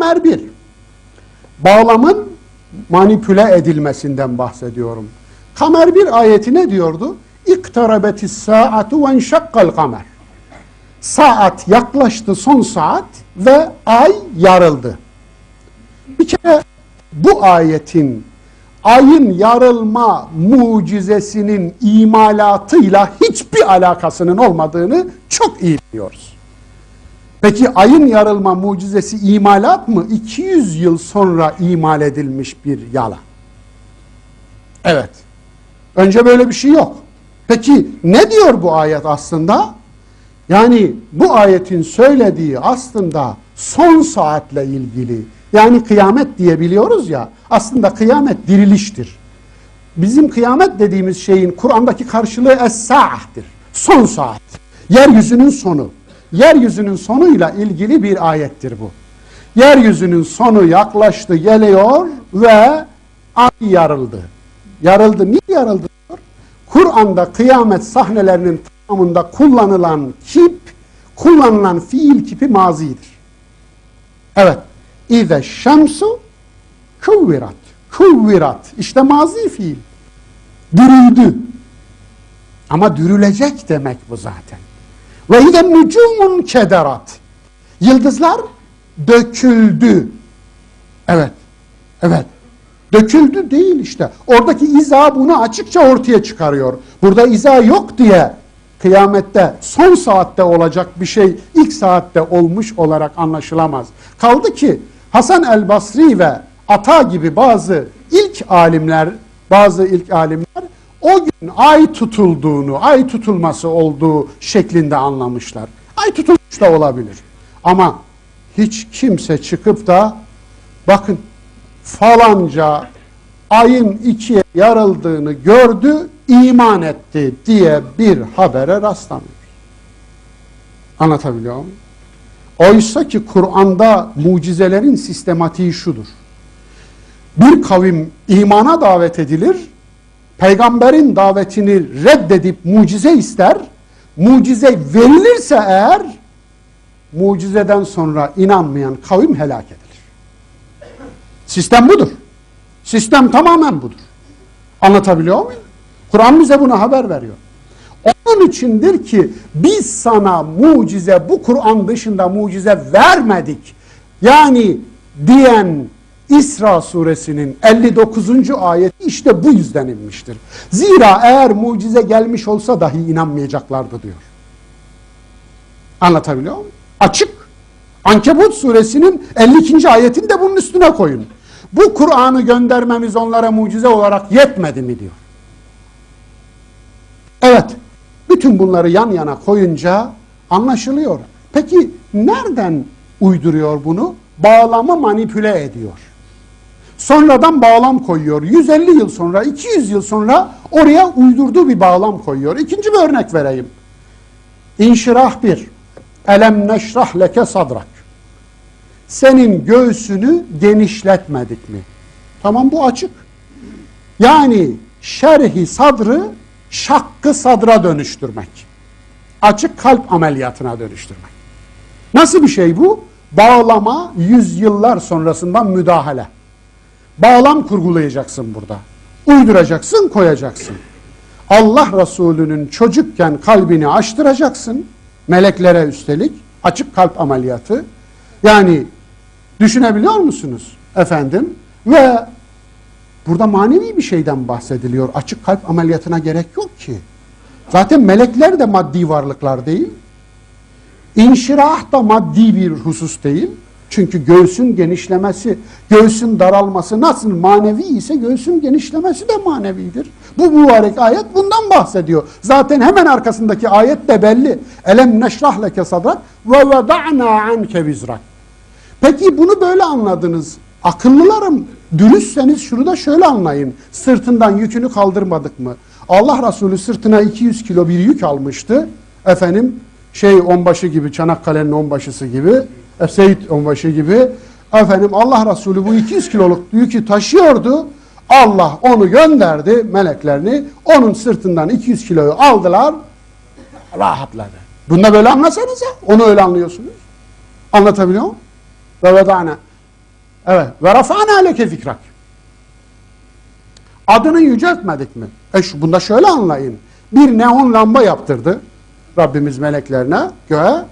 Kamer 1. Bağlamın manipüle edilmesinden bahsediyorum. Kamer 1 ayeti ne diyordu? İktarabetis saatu ve enşakkal kamer. Saat yaklaştı son saat ve ay yarıldı. Bir kere bu ayetin ayın yarılma mucizesinin imalatıyla hiçbir alakasının olmadığını çok iyi biliyoruz. Peki ayın yarılma mucizesi imalat mı? 200 yıl sonra imal edilmiş bir yalan. Evet. Önce böyle bir şey yok. Peki ne diyor bu ayet aslında? Yani bu ayetin söylediği aslında son saatle ilgili. Yani kıyamet diyebiliyoruz ya. Aslında kıyamet diriliştir. Bizim kıyamet dediğimiz şeyin Kur'an'daki karşılığı es-sa'ah'tir. Son saat. Yeryüzünün sonu. Yeryüzünün sonuyla ilgili bir ayettir bu. Yeryüzünün sonu yaklaştı, geliyor ve ay yarıldı. Yarıldı. Niye yarıldı? Kur'an'da kıyamet sahnelerinin tamamında kullanılan kip, kullanılan fiil kipi mazidir. Evet. İze şemsu kuvvirat. Kuvvirat. İşte mazi fiil. Dürüldü. Ama dürülecek demek bu zaten. Ve ide nucumun kederat. Yıldızlar döküldü. Evet. Evet. Döküldü değil işte. Oradaki iza bunu açıkça ortaya çıkarıyor. Burada iza yok diye kıyamette son saatte olacak bir şey ilk saatte olmuş olarak anlaşılamaz. Kaldı ki Hasan el Basri ve Ata gibi bazı ilk alimler, bazı ilk alimler o gün ay tutulduğunu, ay tutulması olduğu şeklinde anlamışlar. Ay tutulmuş da olabilir. Ama hiç kimse çıkıp da bakın falanca ayın ikiye yarıldığını gördü, iman etti diye bir habere rastlamıyor. Anlatabiliyor muyum? Oysa ki Kur'an'da mucizelerin sistematiği şudur. Bir kavim imana davet edilir, peygamberin davetini reddedip mucize ister, mucize verilirse eğer, mucizeden sonra inanmayan kavim helak edilir. Sistem budur. Sistem tamamen budur. Anlatabiliyor muyum? Kur'an bize bunu haber veriyor. Onun içindir ki biz sana mucize bu Kur'an dışında mucize vermedik. Yani diyen İsra suresinin 59. ayeti işte bu yüzden inmiştir. Zira eğer mucize gelmiş olsa dahi inanmayacaklardı diyor. Anlatabiliyor muyum? Açık. Ankebut suresinin 52. ayetini de bunun üstüne koyun. Bu Kur'an'ı göndermemiz onlara mucize olarak yetmedi mi diyor. Evet, bütün bunları yan yana koyunca anlaşılıyor. Peki nereden uyduruyor bunu? Bağlamı manipüle ediyor. Sonradan bağlam koyuyor. 150 yıl sonra, 200 yıl sonra oraya uydurduğu bir bağlam koyuyor. İkinci bir örnek vereyim. İnşirah 1. Elem neşrah leke sadrak. Senin göğsünü genişletmedik mi? Tamam bu açık. Yani şerhi sadrı şakkı sadra dönüştürmek. Açık kalp ameliyatına dönüştürmek. Nasıl bir şey bu? Bağlama yüzyıllar sonrasından müdahale. Bağlam kurgulayacaksın burada. Uyduracaksın, koyacaksın. Allah Resulü'nün çocukken kalbini açtıracaksın. Meleklere üstelik açık kalp ameliyatı. Yani düşünebiliyor musunuz efendim? Ve burada manevi bir şeyden bahsediliyor. Açık kalp ameliyatına gerek yok ki. Zaten melekler de maddi varlıklar değil. İnşirah da maddi bir husus değil. Çünkü göğsün genişlemesi, göğsün daralması nasıl manevi ise göğsün genişlemesi de manevidir. Bu mübarek ayet bundan bahsediyor. Zaten hemen arkasındaki ayet de belli. Elem neşrah leke sadrak ve veda'na anke vizrak. Peki bunu böyle anladınız. Akıllılarım, dürüstseniz şunu da şöyle anlayın. Sırtından yükünü kaldırmadık mı? Allah Resulü sırtına 200 kilo bir yük almıştı. Efendim şey onbaşı gibi, Çanakkale'nin onbaşısı gibi, Seyit onbaşı gibi. Efendim Allah Resulü bu 200 kiloluk yükü taşıyordu. Allah onu gönderdi meleklerini. Onun sırtından 200 kiloyu aldılar. Rahatladı. Bunda böyle anlasanıza. Onu öyle anlıyorsunuz. Anlatabiliyor muyum? Ve vedana. Evet. Ve rafa'na leke zikrak. Adını yüceltmedik mi? E şu, bunda şöyle anlayın. Bir neon lamba yaptırdı Rabbimiz meleklerine göğe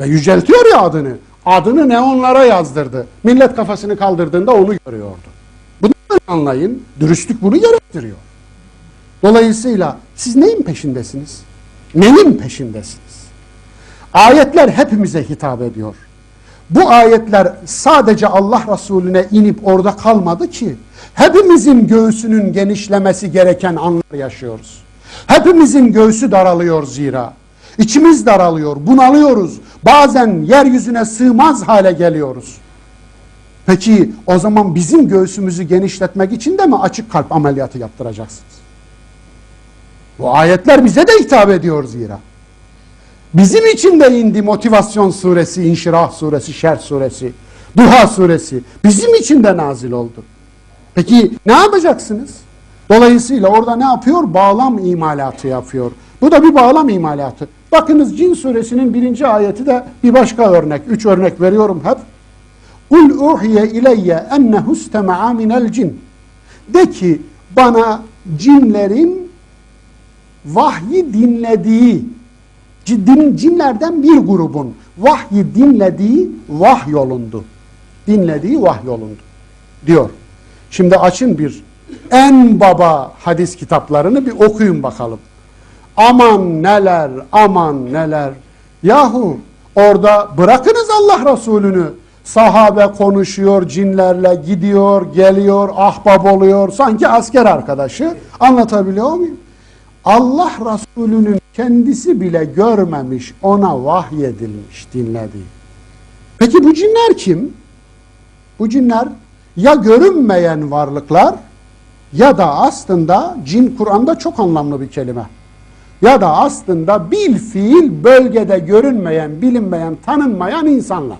ve yüceltiyor ya adını. Adını neonlara yazdırdı. Millet kafasını kaldırdığında onu görüyordu. Bunu anlayın. Dürüstlük bunu gerektiriyor. Dolayısıyla siz neyin peşindesiniz? Neyin peşindesiniz? Ayetler hepimize hitap ediyor. Bu ayetler sadece Allah Resulüne inip orada kalmadı ki. Hepimizin göğsünün genişlemesi gereken anlar yaşıyoruz. Hepimizin göğsü daralıyor zira. İçimiz daralıyor, bunalıyoruz. Bazen yeryüzüne sığmaz hale geliyoruz. Peki o zaman bizim göğsümüzü genişletmek için de mi açık kalp ameliyatı yaptıracaksınız? Bu ayetler bize de hitap ediyor zira. Bizim için de indi motivasyon suresi, inşirah suresi, şer suresi, duha suresi. Bizim için de nazil oldu. Peki ne yapacaksınız? Dolayısıyla orada ne yapıyor? Bağlam imalatı yapıyor. Bu da bir bağlam imalatı. Bakınız Cin suresinin birinci ayeti de bir başka örnek. Üç örnek veriyorum hep. Kul uhiye ileyye ennehu istema'a minel cin. De ki bana cinlerin vahyi dinlediği, ciddinin cinlerden bir grubun vahyi dinlediği vahyolundu. Dinlediği vahyolundu diyor. Şimdi açın bir en baba hadis kitaplarını bir okuyun bakalım. Aman neler, aman neler. Yahu orada bırakınız Allah Resulü'nü. Sahabe konuşuyor, cinlerle gidiyor, geliyor, ahbap oluyor. Sanki asker arkadaşı. Anlatabiliyor muyum? Allah Resulü'nün kendisi bile görmemiş, ona vahyedilmiş, dinlediği. Peki bu cinler kim? Bu cinler ya görünmeyen varlıklar ya da aslında cin Kur'an'da çok anlamlı bir kelime. Ya da aslında bil fiil bölgede görünmeyen, bilinmeyen, tanınmayan insanlar.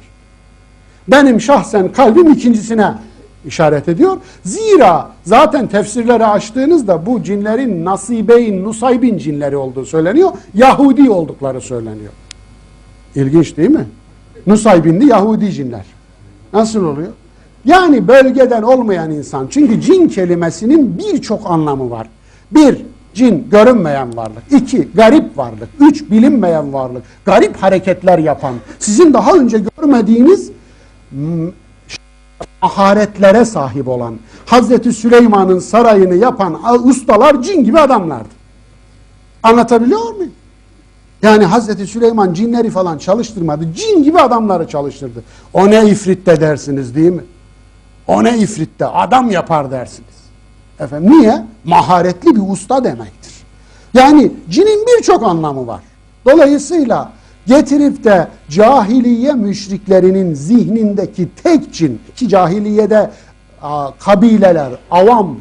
Benim şahsen kalbim ikincisine işaret ediyor. Zira zaten tefsirleri açtığınızda bu cinlerin nasibeyn, nusaybin cinleri olduğu söyleniyor. Yahudi oldukları söyleniyor. İlginç değil mi? Nusaybinli Yahudi cinler. Nasıl oluyor? Yani bölgeden olmayan insan. Çünkü cin kelimesinin birçok anlamı var. Bir, cin görünmeyen varlık. İki, garip varlık. Üç, bilinmeyen varlık. Garip hareketler yapan. Sizin daha önce görmediğiniz m, maharetlere sahip olan. Hazreti Süleyman'ın sarayını yapan ustalar cin gibi adamlardı. Anlatabiliyor muyum? Yani Hazreti Süleyman cinleri falan çalıştırmadı. Cin gibi adamları çalıştırdı. O ne ifritte dersiniz değil mi? O ne ifritte adam yapar dersiniz. Efendim niye? Maharetli bir usta demektir. Yani cinin birçok anlamı var. Dolayısıyla getirip de cahiliye müşriklerinin zihnindeki tek cin ki cahiliyede kabileler, avam,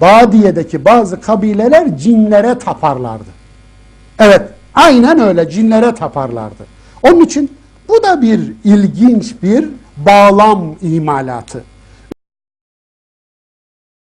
badiyedeki bazı kabileler cinlere taparlardı. Evet, aynen öyle cinlere taparlardı. Onun için bu da bir ilginç bir bağlam imalatı.